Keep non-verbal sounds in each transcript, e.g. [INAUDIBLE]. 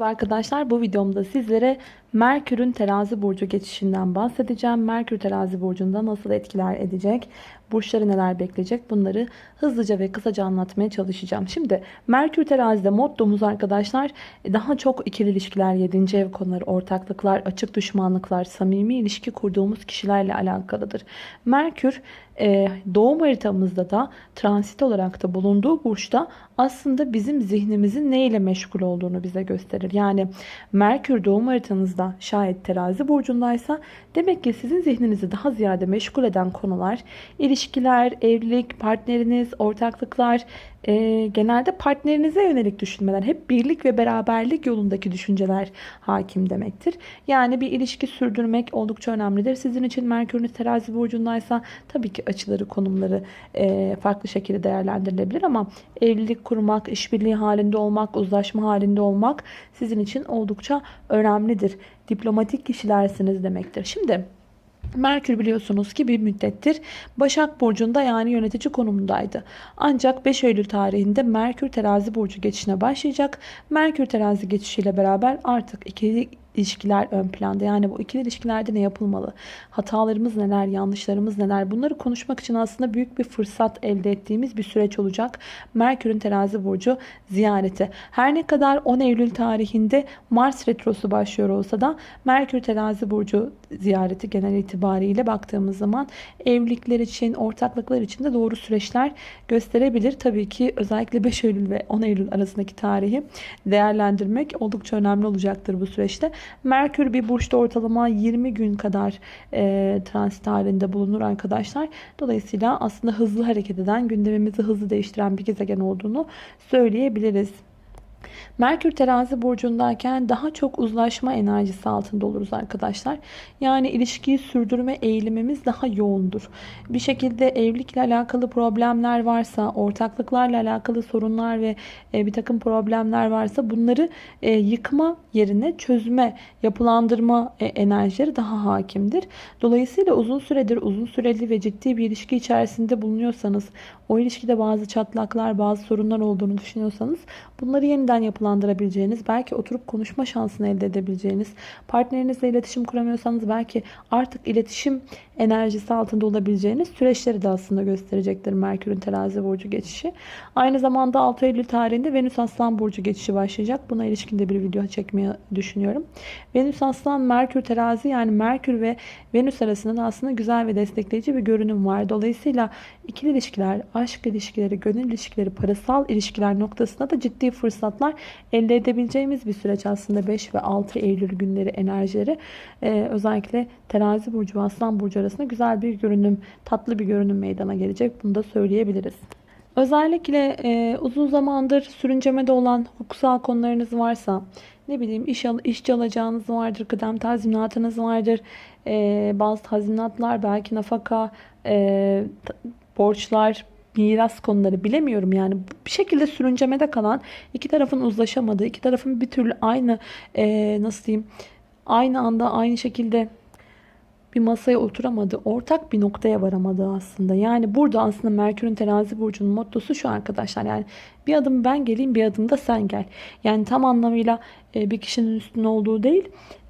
Arkadaşlar bu videomda sizlere Merkür'ün terazi burcu geçişinden bahsedeceğim. Merkür terazi burcunda nasıl etkiler edecek? Burçları neler bekleyecek? Bunları hızlıca ve kısaca anlatmaya çalışacağım. Şimdi Merkür terazide mottomuz arkadaşlar daha çok ikili ilişkiler, 7. ev konuları, ortaklıklar, açık düşmanlıklar, samimi ilişki kurduğumuz kişilerle alakalıdır. Merkür e, doğum haritamızda da transit olarak da bulunduğu burçta aslında bizim zihnimizin neyle meşgul olduğunu bize gösterir. Yani Merkür doğum haritanızda şayet terazi burcundaysa demek ki sizin zihninizi daha ziyade meşgul eden konular ilişkiler, evlilik, partneriniz, ortaklıklar, e, genelde partnerinize yönelik düşünmeler, hep birlik ve beraberlik yolundaki düşünceler hakim demektir. Yani bir ilişki sürdürmek oldukça önemlidir. Sizin için Merkür'ünüz terazi burcundaysa tabii ki açıları, konumları e, farklı şekilde değerlendirilebilir ama evlilik kurmak, işbirliği halinde olmak, uzlaşma halinde olmak sizin için oldukça önemlidir. Diplomatik kişilersiniz demektir. Şimdi Merkür biliyorsunuz ki bir müddettir Başak Burcu'nda yani yönetici konumundaydı. Ancak 5 Eylül tarihinde Merkür terazi burcu geçişine başlayacak. Merkür terazi geçişiyle beraber artık ikili ilişkiler ön planda. Yani bu ikili ilişkilerde ne yapılmalı? Hatalarımız neler, yanlışlarımız neler? Bunları konuşmak için aslında büyük bir fırsat elde ettiğimiz bir süreç olacak. Merkür'ün terazi burcu ziyareti. Her ne kadar 10 Eylül tarihinde Mars retrosu başlıyor olsa da Merkür terazi burcu ziyareti genel itibariyle baktığımız zaman evlilikler için, ortaklıklar için de doğru süreçler gösterebilir. Tabii ki özellikle 5 Eylül ve 10 Eylül arasındaki tarihi değerlendirmek oldukça önemli olacaktır bu süreçte. Merkür bir burçta ortalama 20 gün kadar e, transit halinde bulunur arkadaşlar. Dolayısıyla aslında hızlı hareket eden, gündemimizi hızlı değiştiren bir gezegen olduğunu söyleyebiliriz. Merkür terazi burcundayken daha çok uzlaşma enerjisi altında oluruz arkadaşlar. Yani ilişkiyi sürdürme eğilimimiz daha yoğundur. Bir şekilde evlilikle alakalı problemler varsa, ortaklıklarla alakalı sorunlar ve e, bir takım problemler varsa bunları e, yıkma yerine çözme, yapılandırma e, enerjileri daha hakimdir. Dolayısıyla uzun süredir uzun süreli ve ciddi bir ilişki içerisinde bulunuyorsanız, o ilişkide bazı çatlaklar, bazı sorunlar olduğunu düşünüyorsanız bunları yeniden yapılandırabileceğiniz, belki oturup konuşma şansını elde edebileceğiniz, partnerinizle iletişim kuramıyorsanız belki artık iletişim enerjisi altında olabileceğiniz süreçleri de aslında gösterecektir Merkür'ün terazi burcu geçişi. Aynı zamanda 6 Eylül tarihinde Venüs Aslan burcu geçişi başlayacak. Buna ilişkin de bir video çekmeyi düşünüyorum. Venüs Aslan, Merkür terazi yani Merkür ve Venüs arasında da aslında güzel ve destekleyici bir görünüm var. Dolayısıyla ikili ilişkiler, aşk ilişkileri, gönül ilişkileri, parasal ilişkiler noktasında da ciddi fırsatlar elde edebileceğimiz bir süreç aslında 5 ve 6 Eylül günleri enerjileri ee, özellikle terazi burcu ve aslan burcu arasında güzel bir görünüm, tatlı bir görünüm meydana gelecek. Bunu da söyleyebiliriz. Özellikle e, uzun zamandır sürüncemede olan hukuksal konularınız varsa, ne bileyim iş, al, işçi alacağınız vardır, kıdem tazminatınız vardır, e, bazı tazminatlar, belki nafaka, e, borçlar, miras konuları bilemiyorum yani bir şekilde sürüncemede kalan iki tarafın uzlaşamadığı iki tarafın bir türlü aynı e, nasıl diyeyim aynı anda aynı şekilde bir masaya oturamadı. Ortak bir noktaya varamadı aslında. Yani burada aslında Merkür'ün terazi burcunun mottosu şu arkadaşlar. Yani bir adım ben geleyim bir adım da sen gel. Yani tam anlamıyla e, bir kişinin üstüne olduğu değil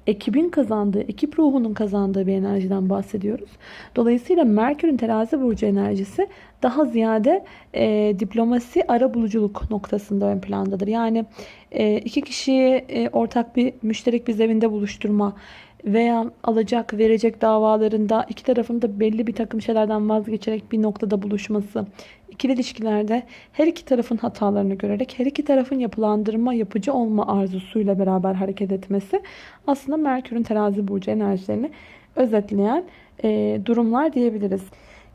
ekibin kazandığı, ekip ruhunun kazandığı bir enerjiden bahsediyoruz. Dolayısıyla Merkür'ün terazi burcu enerjisi daha ziyade e, diplomasi ara buluculuk noktasında ön plandadır. Yani e, iki kişiyi e, ortak bir müşterek bir zeminde buluşturma, veya alacak verecek davalarında iki tarafın da belli bir takım şeylerden vazgeçerek bir noktada buluşması. İkili ilişkilerde her iki tarafın hatalarını görerek her iki tarafın yapılandırma, yapıcı olma arzusuyla beraber hareket etmesi aslında Merkür'ün terazi burcu enerjilerini özetleyen e, durumlar diyebiliriz.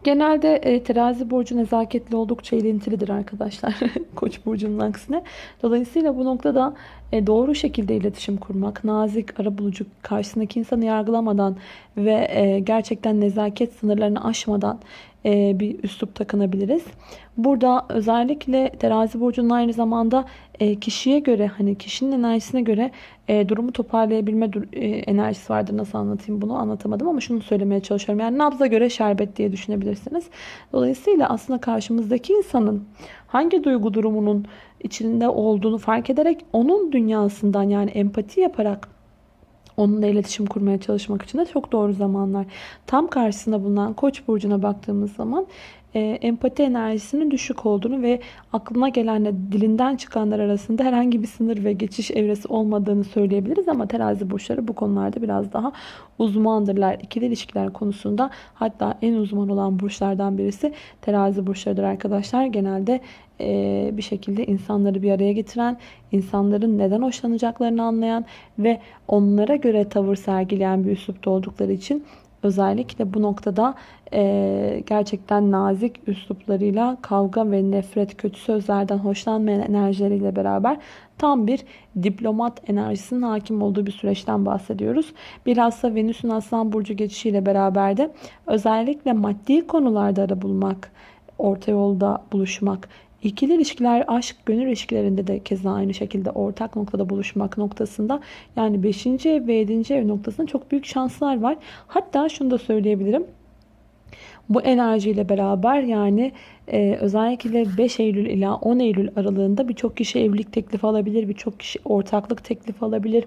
Genelde e, terazi burcu nezaketli oldukça ilintilidir arkadaşlar. [LAUGHS] Koç burcunun aksine. Dolayısıyla bu noktada e, doğru şekilde iletişim kurmak, nazik, arabulucu, karşısındaki insanı yargılamadan ve e, gerçekten nezaket sınırlarını aşmadan e, bir üslup takınabiliriz. Burada özellikle terazi burcunun aynı zamanda e, kişiye göre hani kişinin enerjisine göre e, durumu toparlayabilme enerjisi vardır. Nasıl anlatayım bunu anlatamadım ama şunu söylemeye çalışıyorum. Yani nabza göre şerbet diye düşünebilirsiniz. Dolayısıyla aslında karşımızdaki insanın hangi duygu durumunun içinde olduğunu fark ederek onun dünyasından yani empati yaparak onunla iletişim kurmaya çalışmak için de çok doğru zamanlar. Tam karşısında bulunan Koç burcuna baktığımız zaman e, empati enerjisinin düşük olduğunu ve aklına gelenle dilinden çıkanlar arasında herhangi bir sınır ve geçiş evresi olmadığını söyleyebiliriz ama terazi burçları bu konularda biraz daha uzmandırlar. İkili ilişkiler konusunda hatta en uzman olan burçlardan birisi terazi burçlarıdır arkadaşlar. Genelde e, bir şekilde insanları bir araya getiren, insanların neden hoşlanacaklarını anlayan ve onlara göre tavır sergileyen bir üslupta oldukları için özellikle bu noktada e, gerçekten nazik üsluplarıyla kavga ve nefret, kötü sözlerden hoşlanmayan enerjileriyle beraber tam bir diplomat enerjisinin hakim olduğu bir süreçten bahsediyoruz. Bilhassa Venüs'ün Aslan Burcu geçişiyle beraber de özellikle maddi konularda ara bulmak, orta yolda buluşmak, İkili ilişkiler, aşk, gönül ilişkilerinde de keza aynı şekilde ortak noktada buluşmak noktasında yani 5. ev ve 7. ev noktasında çok büyük şanslar var. Hatta şunu da söyleyebilirim. Bu enerjiyle beraber yani e, özellikle 5 Eylül ila 10 Eylül aralığında birçok kişi evlilik teklifi alabilir, birçok kişi ortaklık teklifi alabilir,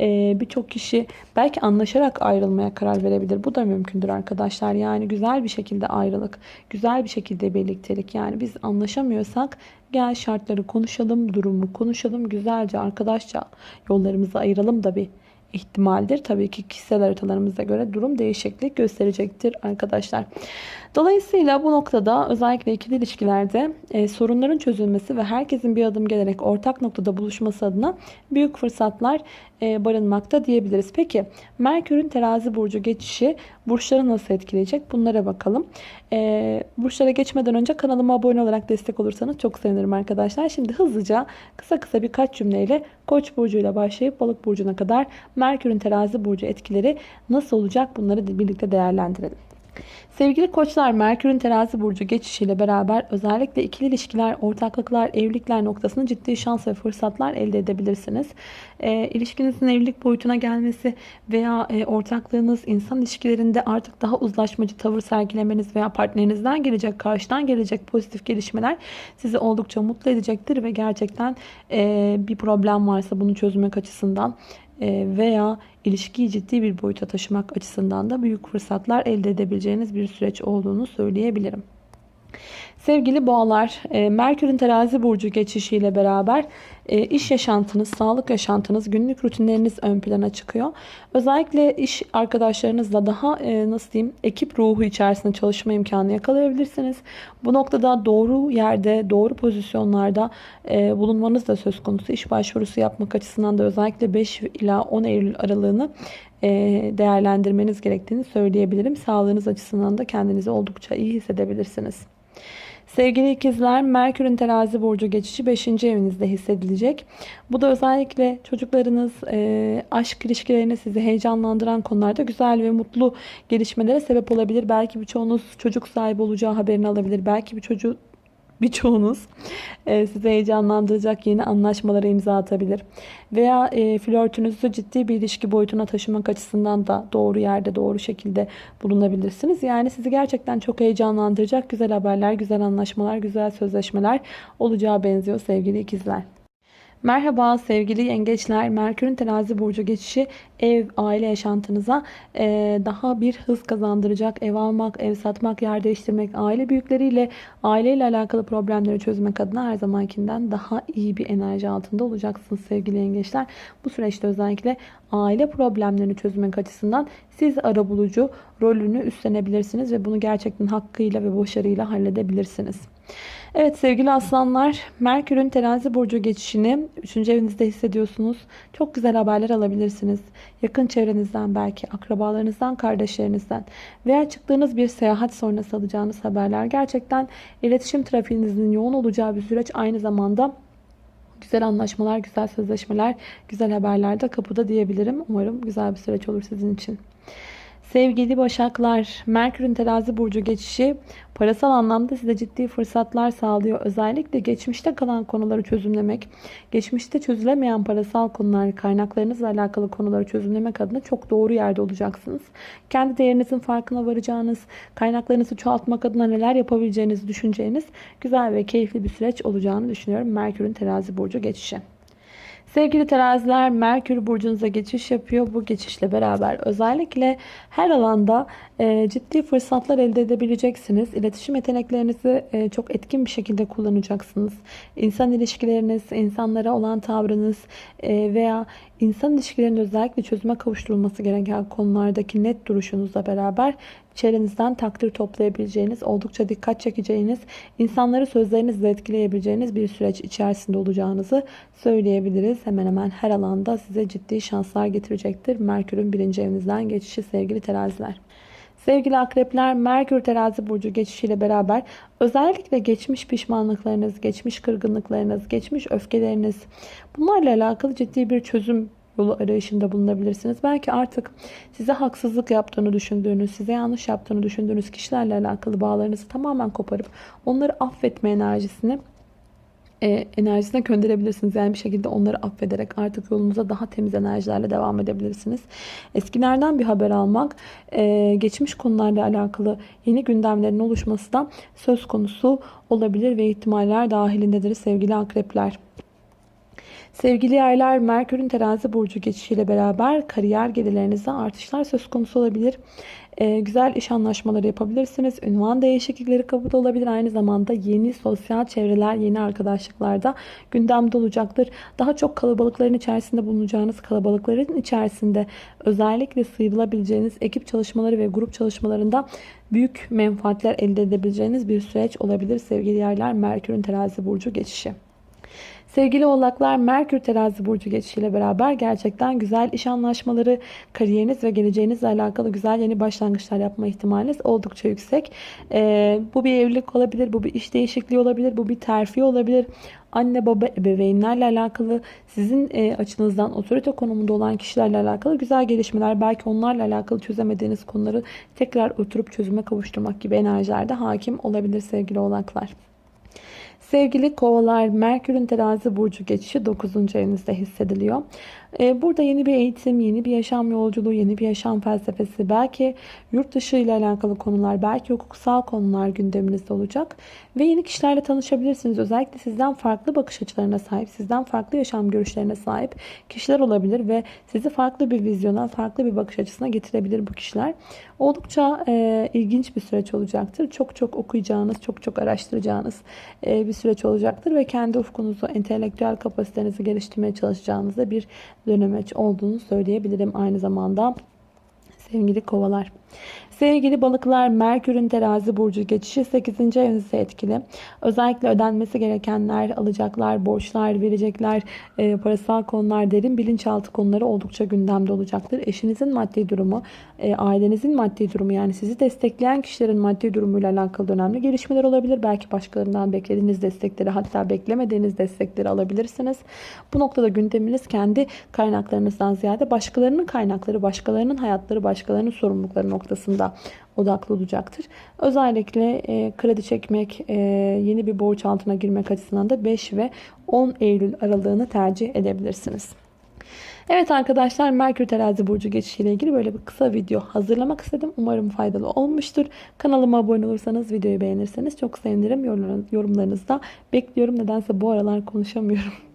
e, birçok kişi belki anlaşarak ayrılmaya karar verebilir. Bu da mümkündür arkadaşlar. Yani güzel bir şekilde ayrılık, güzel bir şekilde birliktelik. Yani biz anlaşamıyorsak gel şartları konuşalım, durumu konuşalım, güzelce arkadaşça yollarımızı ayıralım da bir ihtimaldir. Tabii ki kişisel haritalarımıza göre durum değişiklik gösterecektir arkadaşlar. Dolayısıyla bu noktada özellikle ikili ilişkilerde e, sorunların çözülmesi ve herkesin bir adım gelerek ortak noktada buluşması adına büyük fırsatlar e, barınmakta diyebiliriz. Peki Merkür'ün terazi burcu geçişi burçları nasıl etkileyecek? Bunlara bakalım. E, burçlara geçmeden önce kanalıma abone olarak destek olursanız çok sevinirim arkadaşlar. Şimdi hızlıca kısa kısa birkaç cümleyle Koç burcuyla başlayıp Balık burcuna kadar Merkür'ün terazi burcu etkileri nasıl olacak bunları birlikte değerlendirelim. Sevgili koçlar Merkür'ün terazi burcu geçişiyle beraber özellikle ikili ilişkiler, ortaklıklar, evlilikler noktasında ciddi şans ve fırsatlar elde edebilirsiniz. E, ilişkinizin evlilik boyutuna gelmesi veya e, ortaklığınız insan ilişkilerinde artık daha uzlaşmacı tavır sergilemeniz veya partnerinizden gelecek, karşıdan gelecek pozitif gelişmeler sizi oldukça mutlu edecektir ve gerçekten e, bir problem varsa bunu çözmek açısından veya ilişkiyi ciddi bir boyuta taşımak açısından da büyük fırsatlar elde edebileceğiniz bir süreç olduğunu söyleyebilirim. Sevgili boğalar, e, Merkür'ün terazi burcu geçişiyle beraber e, iş yaşantınız, sağlık yaşantınız, günlük rutinleriniz ön plana çıkıyor. Özellikle iş arkadaşlarınızla daha e, nasıl diyeyim ekip ruhu içerisinde çalışma imkanı yakalayabilirsiniz. Bu noktada doğru yerde, doğru pozisyonlarda bulunmanız da söz konusu. İş başvurusu yapmak açısından da özellikle 5 ila 10 Eylül aralığını değerlendirmeniz gerektiğini söyleyebilirim. Sağlığınız açısından da kendinizi oldukça iyi hissedebilirsiniz. Sevgili ikizler Merkür'ün terazi burcu geçişi 5. evinizde hissedilecek. Bu da özellikle çocuklarınız, e, aşk ilişkilerini sizi heyecanlandıran konularda güzel ve mutlu gelişmelere sebep olabilir. Belki birçoğunuz çocuk sahibi olacağı haberini alabilir. Belki bir çocuğu [LAUGHS] birçoğunuz e, sizi heyecanlandıracak yeni anlaşmalara imza atabilir. Veya e, flörtünüzü ciddi bir ilişki boyutuna taşımak açısından da doğru yerde doğru şekilde bulunabilirsiniz. Yani sizi gerçekten çok heyecanlandıracak güzel haberler, güzel anlaşmalar, güzel sözleşmeler olacağı benziyor sevgili ikizler. Merhaba sevgili yengeçler. Merkür'ün terazi burcu geçişi ev, aile yaşantınıza e, daha bir hız kazandıracak. Ev almak, ev satmak, yer değiştirmek, aile büyükleriyle, aileyle alakalı problemleri çözmek adına her zamankinden daha iyi bir enerji altında olacaksınız sevgili yengeçler. Bu süreçte özellikle aile problemlerini çözmek açısından siz arabulucu rolünü üstlenebilirsiniz ve bunu gerçekten hakkıyla ve başarıyla halledebilirsiniz. Evet sevgili aslanlar Merkür'ün terazi burcu geçişini 3. evinizde hissediyorsunuz. Çok güzel haberler alabilirsiniz. Yakın çevrenizden belki akrabalarınızdan, kardeşlerinizden veya çıktığınız bir seyahat sonrası alacağınız haberler. Gerçekten iletişim trafiğinizin yoğun olacağı bir süreç aynı zamanda güzel anlaşmalar, güzel sözleşmeler, güzel haberler de kapıda diyebilirim. Umarım güzel bir süreç olur sizin için. Sevgili Başaklar, Merkür'ün terazi burcu geçişi parasal anlamda size ciddi fırsatlar sağlıyor. Özellikle geçmişte kalan konuları çözümlemek, geçmişte çözülemeyen parasal konular, kaynaklarınızla alakalı konuları çözümlemek adına çok doğru yerde olacaksınız. Kendi değerinizin farkına varacağınız, kaynaklarınızı çoğaltmak adına neler yapabileceğinizi düşüneceğiniz güzel ve keyifli bir süreç olacağını düşünüyorum. Merkür'ün terazi burcu geçişi. Sevgili teraziler Merkür burcunuza geçiş yapıyor. Bu geçişle beraber özellikle her alanda e, ciddi fırsatlar elde edebileceksiniz. İletişim yeteneklerinizi e, çok etkin bir şekilde kullanacaksınız. İnsan ilişkileriniz, insanlara olan tavrınız e, veya insan ilişkilerinin özellikle çözüme kavuşturulması gereken konulardaki net duruşunuzla beraber çevrenizden takdir toplayabileceğiniz, oldukça dikkat çekeceğiniz, insanları sözlerinizle etkileyebileceğiniz bir süreç içerisinde olacağınızı söyleyebiliriz. Hemen hemen her alanda size ciddi şanslar getirecektir. Merkür'ün birinci evinizden geçişi sevgili teraziler. Sevgili akrepler Merkür terazi burcu geçişiyle beraber özellikle geçmiş pişmanlıklarınız, geçmiş kırgınlıklarınız, geçmiş öfkeleriniz bunlarla alakalı ciddi bir çözüm yolu arayışında bulunabilirsiniz. Belki artık size haksızlık yaptığını düşündüğünüz, size yanlış yaptığını düşündüğünüz kişilerle alakalı bağlarınızı tamamen koparıp onları affetme enerjisini e, enerjisine gönderebilirsiniz. Yani bir şekilde onları affederek artık yolunuza daha temiz enerjilerle devam edebilirsiniz. Eskilerden bir haber almak, e, geçmiş konularla alakalı yeni gündemlerin oluşması da söz konusu olabilir ve ihtimaller dahilindedir sevgili akrepler. Sevgili yaylar Merkür'ün terazi burcu geçişiyle beraber kariyer gelirlerinizde artışlar söz konusu olabilir. Ee, güzel iş anlaşmaları yapabilirsiniz. Ünvan değişiklikleri kapıda olabilir. Aynı zamanda yeni sosyal çevreler, yeni arkadaşlıklar da gündemde olacaktır. Daha çok kalabalıkların içerisinde bulunacağınız kalabalıkların içerisinde özellikle sıyrılabileceğiniz ekip çalışmaları ve grup çalışmalarında büyük menfaatler elde edebileceğiniz bir süreç olabilir sevgili yerler. Merkür'ün terazi burcu geçişi. Sevgili oğlaklar Merkür terazi burcu geçişiyle beraber gerçekten güzel iş anlaşmaları, kariyeriniz ve geleceğinizle alakalı güzel yeni başlangıçlar yapma ihtimaliniz oldukça yüksek. Ee, bu bir evlilik olabilir, bu bir iş değişikliği olabilir, bu bir terfi olabilir. Anne baba ebeveynlerle alakalı sizin e, açınızdan otorite konumunda olan kişilerle alakalı güzel gelişmeler belki onlarla alakalı çözemediğiniz konuları tekrar oturup çözüme kavuşturmak gibi enerjilerde hakim olabilir sevgili oğlaklar. Sevgili kovalar Merkür'ün terazi burcu geçişi 9. evinizde hissediliyor. Ee, burada yeni bir eğitim, yeni bir yaşam yolculuğu, yeni bir yaşam felsefesi, belki yurt dışı ile alakalı konular, belki hukuksal konular gündeminizde olacak. Ve yeni kişilerle tanışabilirsiniz. Özellikle sizden farklı bakış açılarına sahip, sizden farklı yaşam görüşlerine sahip kişiler olabilir ve sizi farklı bir vizyona, farklı bir bakış açısına getirebilir bu kişiler. Oldukça e, ilginç bir süreç olacaktır. Çok çok okuyacağınız, çok çok araştıracağınız e, bir süreç olacaktır ve kendi ufkunuzu, entelektüel kapasitenizi geliştirmeye çalışacağınızda bir dönemeç olduğunu söyleyebilirim aynı zamanda sevgili kovalar. Sevgili balıklar Merkür'ün terazi burcu geçişi 8. evinizde etkili. Özellikle ödenmesi gerekenler, alacaklar, borçlar, verecekler, e, parasal konular, derin bilinçaltı konuları oldukça gündemde olacaktır. Eşinizin maddi durumu, e, ailenizin maddi durumu yani sizi destekleyen kişilerin maddi durumuyla alakalı önemli gelişmeler olabilir. Belki başkalarından beklediğiniz destekleri hatta beklemediğiniz destekleri alabilirsiniz. Bu noktada gündeminiz kendi kaynaklarınızdan ziyade başkalarının kaynakları, başkalarının hayatları, başkalarının sorumlulukları noktasında odaklı olacaktır. Özellikle e, kredi çekmek, e, yeni bir borç altına girmek açısından da 5 ve 10 Eylül aralığını tercih edebilirsiniz. Evet arkadaşlar Merkür Terazi Burcu geçişiyle ilgili böyle bir kısa video hazırlamak istedim. Umarım faydalı olmuştur. Kanalıma abone olursanız, videoyu beğenirseniz çok sevinirim. Yorumlarınızı da bekliyorum. Nedense bu aralar konuşamıyorum. [LAUGHS]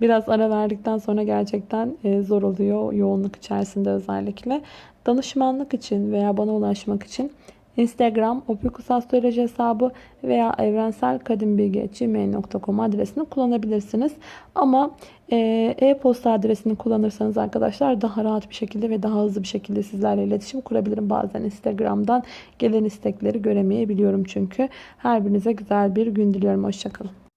Biraz ara verdikten sonra gerçekten e, zor oluyor. Yoğunluk içerisinde özellikle. Danışmanlık için veya bana ulaşmak için Instagram Opikus Astroloji hesabı veya evrenselkadimbilgi.gmail.com adresini kullanabilirsiniz. Ama e, e-posta adresini kullanırsanız arkadaşlar daha rahat bir şekilde ve daha hızlı bir şekilde sizlerle iletişim kurabilirim. Bazen Instagram'dan gelen istekleri göremeyebiliyorum çünkü. Her birinize güzel bir gün diliyorum. Hoşçakalın.